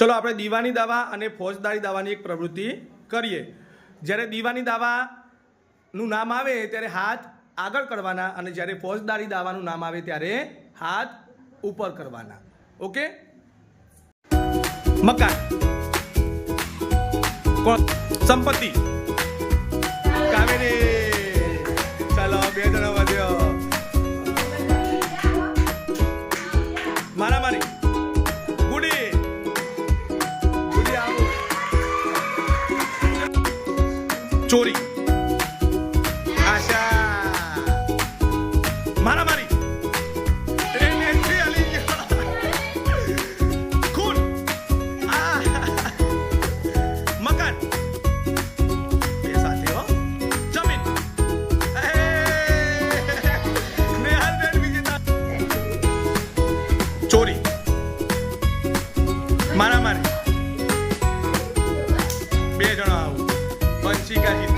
ચલો આપણે દીવાની દાવા અને ફોજદારી દાવાની એક પ્રવૃત્તિ કરીએ. જ્યારે દીવાની દાવાનું નામ આવે ત્યારે હાથ આગળ કરવાના અને જ્યારે ફોજદારી દાવાનું નામ આવે ત્યારે હાથ ઉપર કરવાના. ઓકે? મકાન. સંપત્તિ. કાવેરી. ચાલો, બે જણા એ, નેહાલબેન વિજેતા ચોરી. મારા મારે બે જણા આવું. chicas y